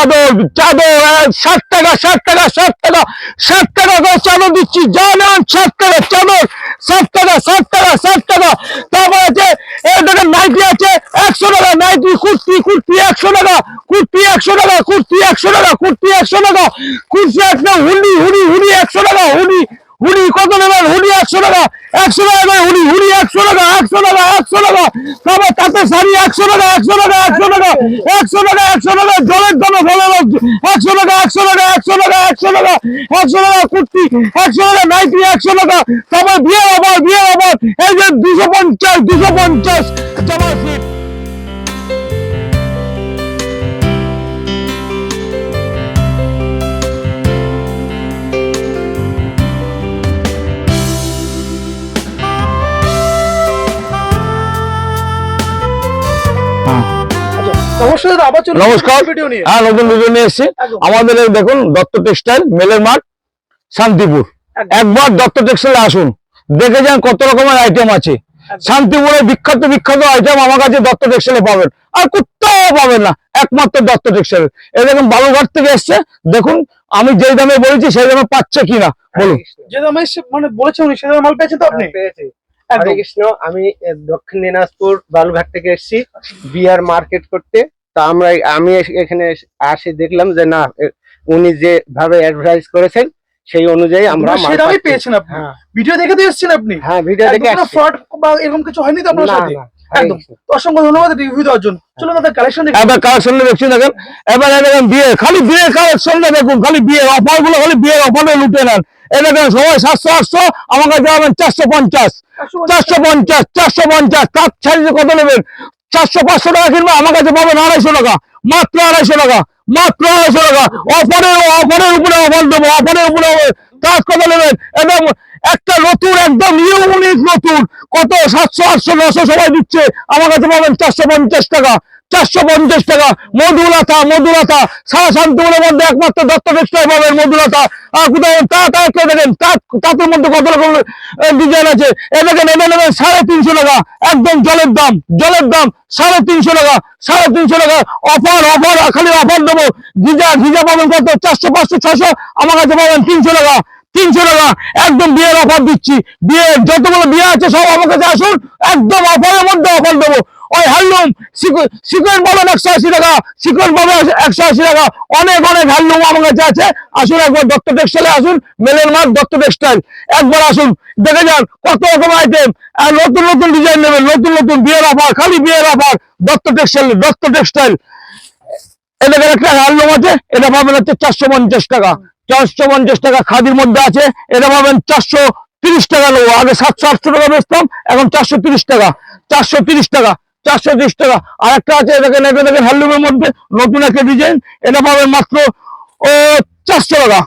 চাদর চাদর ষাট টাকা ষাট টাকা ষাট টাকা ষাট টাকা করে চাদর দিচ্ছি। যা নেন ষাট টাকা চাদর, ষাট টাকা ষাট টাকা ষাট টাকা। তারপর আছে এর নাইটি আছে, একশো টাকা নাইটি কুর্তি কুর্তি একশো টাকা, কুর্তি একশো টাকা, কুর্তি একশো টাকা, কুর্তি একশো টাকা, কুর্তি একশো হুলি হুলি হুলি একশো টাকা হুডি হুডি কত নেবেন হুডি একশো টাকা একশো টাকা করে হুডি হুডি একশো টাকা একশো টাকা একশো টাকা তারপর তাতে শাড়ি একশো টাকা একশো টাকা একশো টাকা একশো টাকা একশো টাকা জলের দামে ভালো একশো টাকা একশো টাকা একশো টাকা একশো টাকা একশো টাকা কুর্তি একশো টাকা নাইটি একশো টাকা তারপর বিয়ে আবার বিয়ে আবার এই যে দুশো পঞ্চাশ দুশো পঞ্চাশ জামা সেট অবশ্যই আবার চলে নমস্কার। হ্যাঁ নতুন ভিডিও নিয়ে এসেছি। আমাদের দেখুন দত্ত টেক্সটাইল মেলের মাঠ শান্তিপুর। একবার দত্ত টেক্সটাইলে আসুন। দেখে যান কত রকমের আইটেম আছে। শান্তিপুরের বিখ্যাত বিখ্যাত আইটেম আমার কাছে দত্ত টেক্সটাইলে পাবেন। আর কোথাও পাবেন না একমাত্র দত্ত টেক্সটাইল এই দেখুন বালুঘাট থেকে এসছে। দেখুন আমি যেই দামে বলেছি সেই দামে পাচ্ছে কিনা বলুন। যে দামে মানে বলেছে উনি সে দামে মাল পেয়েছেন তো আপনি? হ্যাঁ, পেয়েছি। হরে কৃষ্ণ আমি দক্ষিণ দিনাজপুর বালুঘাট থেকে এসেছি বিয়ার মার্কেট করতে। তা আমরা আমি এখানে আসে দেখলাম যে না উনি যে ভাবে অ্যাডভার্টাইজ করেছেন সেই অনুযায়ী আমরা মাল সে দামে পাচ্ছি। পেয়েছেন আপনি। হ্যাঁ। ভিডিও দেখে তো এসেছেন আপনি। হ্যাঁ ভিডিও দেখে ফ্রড বা এরকম কিছু হয়নি তো আপনার সাথে? একদম। অসংখ্য ধন্যবাদ রিভিউ দেওয়ার জন্য। চলুন দাদা কালেকশন দেখি। এবার কালেকশন দেখছি দেখেন। এবার দেখেন বিয়ে খালি বিয়ে কালেকশন দেখুন খালি বিয়ে অফারগুলো খালি বিয়ের অফারে লুটে নেন। দেখেন, সবাই সাতশো, আটশো আমার কাছে চারশো পঞ্চাশ। চারশো পঞ্চাশ চারশো পঞ্চাশ, তার ছাড়িয়ে কত নেবেন? চারশো, পাঁচশো টাকা কিনবে, আমার কাছে পাবেন আড়াইশো টাকা। মাত্র আড়াইশো টাকা, মাত্র আড়াইশো টাকা। অফারের অফারের উপরে অফার দেবো অফারের উপরে তার কত নেবেন? এবং একটা নতুন, একদম ইউনিক নতুন, কত? সাতশো, আটশো, নশো সবাই দিচ্ছে, আমার কাছে পাবেন চারশো পঞ্চাশ টাকা। চারশো পঞ্চাশ টাকা। মধুলতা মধুলতা সারা শান্তিপুরের মধ্যে একমাত্র দত্ত টেক্সটাইল পাবেন মধুলতা। কোথাও তা দেখেন, তা তাদের মধ্যে কত রকম ডিজাইন আছে? এ দেখেন নেবেন সাড়ে তিনশো টাকা। একদম জলের দাম জলের দাম, সাড়ে তিনশো টাকা, সাড়ে তিনশো টাকা। অফার অফার, খালি অফার দেবো। গিজা গিজা পাবেন কত? চারশো, পাঁচশো ছশো আমার কাছে পাবেন তিনশো টাকা। তিনশো টাকা, একদম বিয়ের অফার দিচ্ছি। বিয়ে যতগুলো বিয়ে আছে সব আমার কাছে আসুন, একদম অফারের মধ্যে অফার দেবো। ওই হ্যান্ডলুম সিকোয়েন্স পাবেন একশো আশি টাকা সিকোয়েন্স পাবেন একশো আশি টাকা। অনেক অনেক হ্যান্ডলুম আমার কাছে আছে। আসুন একবার দত্ত টেক্সটাইলে আসুন, মেলের মাঠ দত্ত টেক্সটাইল একবার আসুন, দেখে যান কত রকম আইটেম আর নতুন নতুন ডিজাইন নেবেন, নতুন নতুন বিয়ের অফার খালি বিয়ের offer Dutta textile Dutta textile এদের একটা হ্যান্ডলুম আছে, এটা পাবেন হচ্ছে চারশো পঞ্চাশ টাকা। চারশো পঞ্চাশ টাকা খাদির মধ্যে আছে, এটা পাবেন চারশো তিরিশ টাকা নেব আগে সাতশো আটশো টাকা বেচতাম, এখন চারশো তিরিশ টাকা। চারশো তিরিশ টাকা। চারশো ত্রিশ টাকা। আর একটা আছে এটাকে নেবে দেখেন হ্যান্ডলুমের মধ্যে নতুন একটা ডিজাইন এটা পাবেন মাত্র, ও, চারশো টাকা।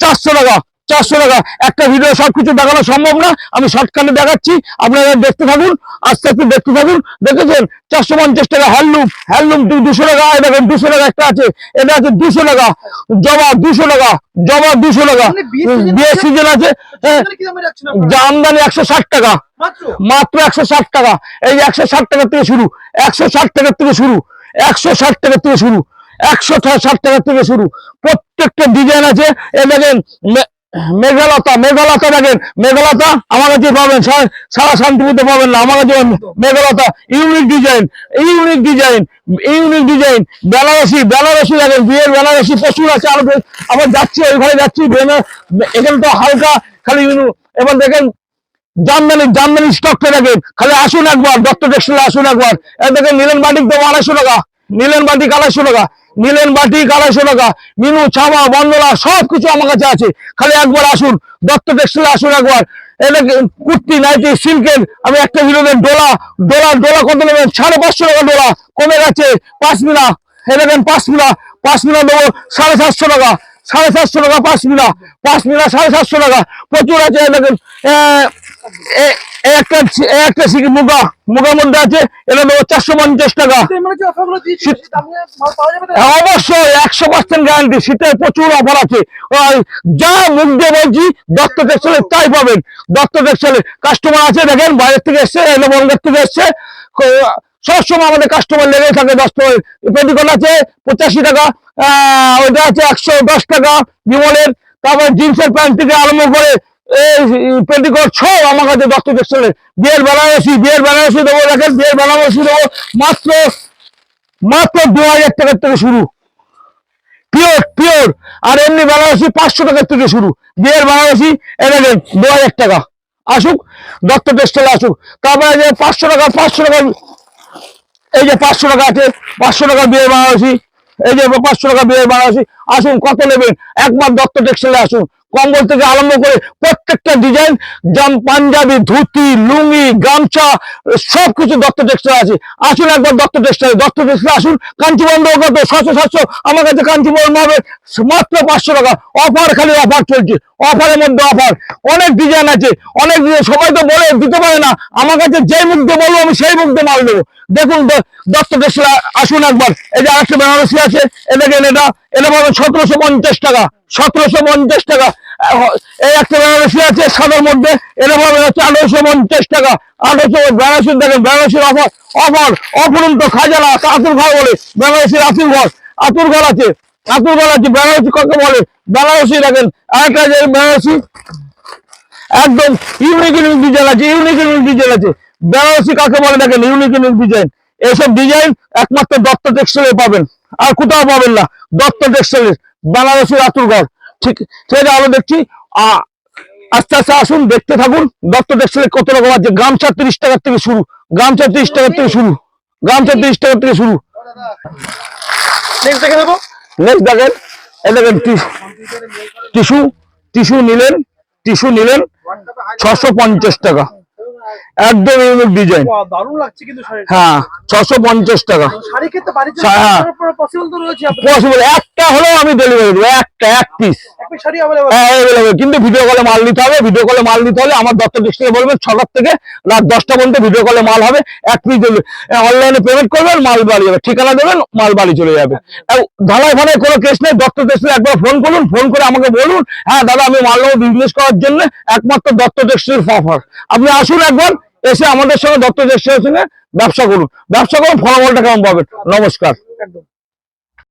চারশো টাকা। চারশো টাকা। একটা ভিডিও সব কিছু দেখানো সম্ভব না। আমি শর্টকাটে দেখাচ্ছি। আপনারা দেখতে থাকুন। আস্তে আস্তে দেখতে থাকুন। দেখেছেন? চারশো পঞ্চাশ টাকা হ্যান্ডলুম হ্যান্ডলুম দুশো টাকা। দেখেন দুশো টাকা একটা আছে। এটা আছে দুশো টাকা। জবা দুশো টাকা। জবা দুশো টাকা। মানে বিয়ের? সিজন আছে? হ্যাঁ, এখানে কি দামে রাখছেন আপনারা? যা আমদানি একশো ষাট টাকা। মাত্র? একশো ষাট টাকা। এই একশো ষাট টাকা থেকে শুরু। একশো ষাট টাকা থেকে শুরু। একশো ষাট টাকা থেকে শুরু। একশো ষাট টাকা থেকে শুরু। প্রত্যেকটা ডিজাইন আছে। এ দেখেন মেঘালতা মেঘালতা দেখেন, মেঘালতা আমার কাছে পাবেন সারা- শান্তিপুরতে পাবেন না আমার কাছে মেঘালতা unique design unique design unique design Banarasi Banarasi দেখেন, বিয়ের বেনারসি প্রচুর আছে, আর আবার যাচ্ছি ওইখানে যাচ্ছি এখানে তো হালকা খালি এবার দেখেন, জামদানি জামদানি স্টকটা দেখেন, খালি আসুন একবার দত্ত টেক্সটাইল আসুন একবার এই দেখেন, নীলেন বাটিক দেবো আড়াইশো টাকা। নীলেন বাটিক আড়াইশো টাকা নীলেন বাটিক আড়াইশো টাকা মিনু, ছামা বন্দলা সব কিছু আমার কাছে আছে। খালি একবার আসুন, দত্ত টেক্সটাইল আসুন একবার। কুর্তি, নাইটি সিল্কের আমি একটা ভিডিওতে ডোলা ডোলা ডোলা কত নেবেন? সাড়ে পাঁচশো টাকা ডোলা, কমে গেছে, পাঁচ এই দেখেন পাঁচ মিলা পাঁচ মিলা দেবো সাড়ে সাতশো টাকা, সাড়ে সাতশো টাকা পাঁচ মিলা পাঁচ মিলা সাড়ে সাতশো টাকা। প্রচুর আছে দেখেন একটা এ একটা সিকি মুগা মুগার মধ্যে আছে এটা দেবো চারশো পঞ্চাশ টাকা। মানে? হ্যাঁ, অবশ্যই একশো পার্সেন্ট গ্যারান্টি শীতের প্রচুর অফার আছে। যা মুখ দিয়ে বলছি দত্ত টেক্সটাইলে তাই পাবেন। দত্ত টেক্সটাইলে কাস্টমার আছে দেখেন বাইরের থেকে এসছে এলো বঙ্গের থেকে এসছে। সবসময় আমাদের কাস্টমার লেগে থাকে দশ টাকা আছে পঁচাশি টাকা আহ, ওইটা আছে একশো দশ টাকা বিমলের। তারপর জিন্সের প্যান্ট থেকে আরম্ভ করে পেটিকোট সব আমার কাছে বিয়ের বেনারসি বিয়ের বেনারসি বিয়ের বেনারসি মাত্র মাত্র দু হাজার টাকার থেকে শুরু। পিওর পিওর আর এমনি বেনারসি পাঁচশো টাকার থেকে শুরু। বিয়ের বেনারসি এ দেখেন, দু হাজার টাকা। আসুক, দত্ত আসুক। তারপরে যে পাঁচশো টাকা, পাঁচশো এই যে পাঁচশো টাকা আছে, পাঁচশো টাকা বিয়ের এই যে পাঁচশো টাকা বিয়ের আসুন, কত নেবেন? একবার দত্ত টেক্সটাইলে আসুন। কম্বল থেকে আরম্ভ করে প্রত্যেকটা ডিজাইন জাম, পাঞ্জাবি, ধুতি, লুঙ্গি, গামছা সব কিছু দত্ত টেক্সটাইল আছে। আসুন একবার দত্ত টেক্সটাইল দত্ত টেক্সটাইল আসুন। কাঞ্চিবন্ধ কত সাতশো সাতশো। আমার কাছে কাঞ্চিবন্ধ হবে, মাত্র পাঁচশো টাকা। অফার খালি অফার চলছে। অফারের মধ্যে অফার অনেক ডিজাইন আছে। অনেক সবাই তো বলে, দিতে পারে না। আমার কাছে যেই মুখ দিয়ে বলব, আমি সেই মুখ দিয়ে মাল দেবো দেখুন, দ- দত্ত টেক্সটাইল আসুন একবার। এই যে আরেকটা বেনারসি আছে এ দেখেন এটা। এটা পাবেন সতেরোশো পঞ্চাশ টাকা। সতেরোশো পঞ্চাশ টাকা। এই একটা বেনারসি আছে, সাদার মধ্যে। এটা পাবেন হচ্ছে আঠারোশো পঞ্চাশ টাকা। আঠারোশো বেনারসি দেখেন বেনারসির অফার অফার অপরন্ত খাজানা আতুর ঘর বলে। বেনারসির আতুর ঘর। আতুর ঘর আছে। আতুর ঘর আছে বেনারসি কাকে বলে? বেনারসি দেখেন আরেকটা যে বেনারসি একদম ইউনিক ইউনিক ডিজাইন আছে ইউনিক ইউনিক ডিজাইন আছে। বেনারসি কাকে বলে দেখেন? ইউনিক ইউনিক ডিজাইন এইসব ডিজাইন একমাত্র দত্ত টেক্সটাইলে পাবেন। আর কোথাও পাবেন না দত্ত টেক্সটাইলে বেনারসি ঘর। ঠিক আছে আমরা দেখছি। আস্তে আস্তে আসুন দেখতে থাকুন। দত্ত টেক্সটাইলে কত রকম আছে? গামছা তিরিশ টাকার থেকে শুরু। গামছা তিরিশ টাকার থেকে শুরু। গামছা তিরিশ টাকার থেকে শুরু। নেক্সট দেখে নেব। নেক্সট দেখেন। দেখেন টিস্যু টিস্যু নিলেন টিস্যু নিলেন ছশো পঞ্চাশ টাকা। একদম ইউনিক ডিজাইন হ্যাঁ ছশো পঞ্চাশ টাকা। বাড়িতে হ্যাঁ। আপনার? পসিবল একটা হলেও আমি ডেলিভারি দেবো একটা এক পিস শাড়ি হ্যাঁ। কিন্তু ভিডিও কলে মাল নিতে হবে ভিডিও কলে মাল নিতে হলে আমার দত্ত ডিস্ট্রিক্টে বলবেন ছটার থেকে রাত দশটা পর্যন্ত ভিডিও কলে মাল হবে। এক পিস অনলাইনে পেমেন্ট করবেন মাল বাড়ি যাবে। ঠিকানা দেবেন মাল বাড়ি চলে যাবে। ঢালাই ফালাই কোনো কেস নেই দত্ত টেক্সটাইল একবার ফোন করুন ফোন করে আমাকে বলুন হ্যাঁ দাদা আমি মাল নেব বিজনেস করার জন্য একমাত্র দত্ত টেক্সটাইল অফার আপনি আসুন একবার এসে আমাদের সঙ্গে দত্ত টেক্সটাইলের সঙ্গে ব্যবসা করুন। ব্যবসা করুন ফলাফলটা কেমন পাবেন? নমস্কার। একদম।